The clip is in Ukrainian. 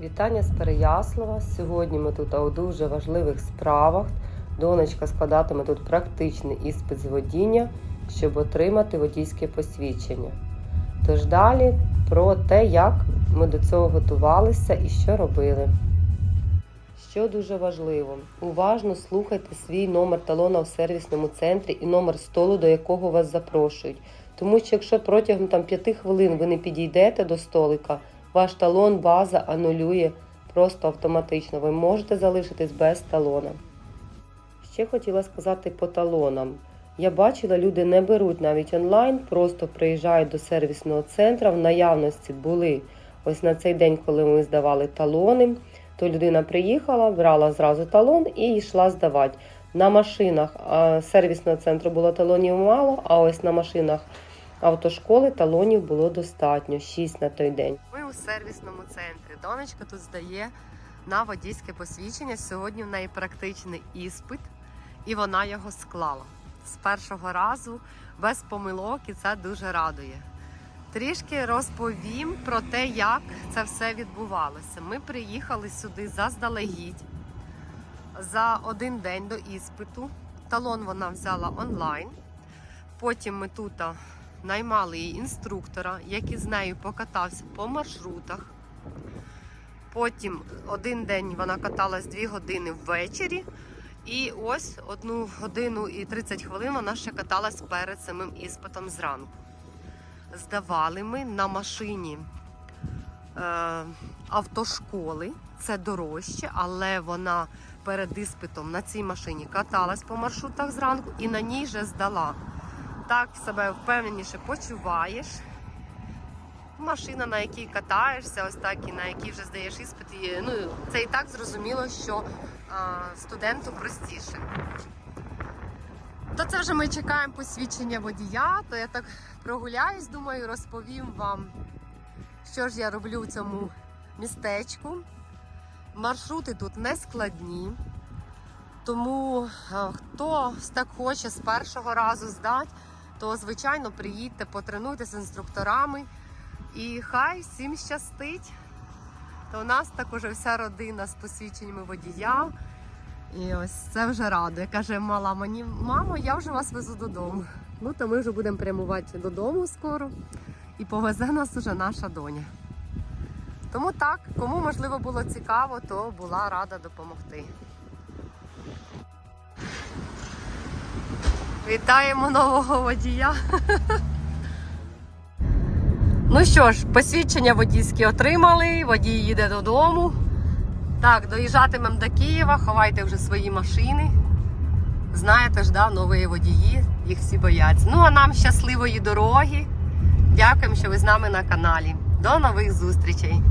Вітання з Переяслава. Сьогодні ми тут у дуже важливих справах. Донечка складатиме тут практичний іспит з водіння, щоб отримати водійське посвідчення. Тож далі про те, як ми до цього готувалися і що робили. Що дуже важливо, уважно слухайте свій номер талона в сервісному центрі і номер столу, до якого вас запрошують. Тому що якщо протягом там 5 хвилин ви не підійдете до столика, ваш талон база анулює просто автоматично. Ви можете залишитись без талона. Ще хотіла сказати по талонам. Я бачила, люди не беруть навіть онлайн, просто приїжджають до сервісного центру. В наявності були ось на цей день, коли ми здавали талони, то людина приїхала, брала зразу талон і йшла здавати. На машинах сервісного центру було талонів мало, а ось на машинах автошколи талонів було достатньо 6 на той день. У сервісному центрі. Донечка тут здає на водійське посвідчення. Сьогодні в неї практичний іспит, і вона його склала з першого разу без помилок, і це дуже радує. Трішки розповім про те, як це все відбувалося. Ми приїхали сюди заздалегідь за один день до іспиту. Талон вона взяла онлайн. Потім ми тут наймали їй інструктора, який з нею покатався по маршрутах. Потім один день вона каталась 2 години ввечері. І ось одну годину і 30 хвилин вона ще каталась перед самим іспитом зранку. Здавали ми на машині е, автошколи. Це дорожче, але вона перед іспитом на цій машині каталась по маршрутах зранку і на ній вже здала. Так себе впевненіше почуваєш. Машина, на якій катаєшся, ось так і на якій вже здаєш іспит. Ну, це і так зрозуміло, що а, студенту простіше. То це вже ми чекаємо посвідчення водія, то я так прогуляюсь, думаю, розповім вам, що ж я роблю в цьому містечку. Маршрути тут не складні, тому хто так хоче з першого разу здати, то звичайно приїдьте, потренуйтесь з інструкторами. І хай всім щастить. То у нас так уже вся родина з посвідченнями водія. І ось це вже радує. Каже, мала мені, мамо, я вже вас везу додому. Ну, то ми вже будемо прямувати додому скоро. І повезе нас уже наша доня. Тому так, кому можливо було цікаво, то була рада допомогти. Вітаємо нового водія. Ну що ж, посвідчення водійське отримали, водій їде додому. Так, доїжджатимемо до Києва, ховайте вже свої машини. Знаєте ж, да, нові водії, їх всі бояться. Ну а нам щасливої дороги. Дякуємо, що ви з нами на каналі. До нових зустрічей!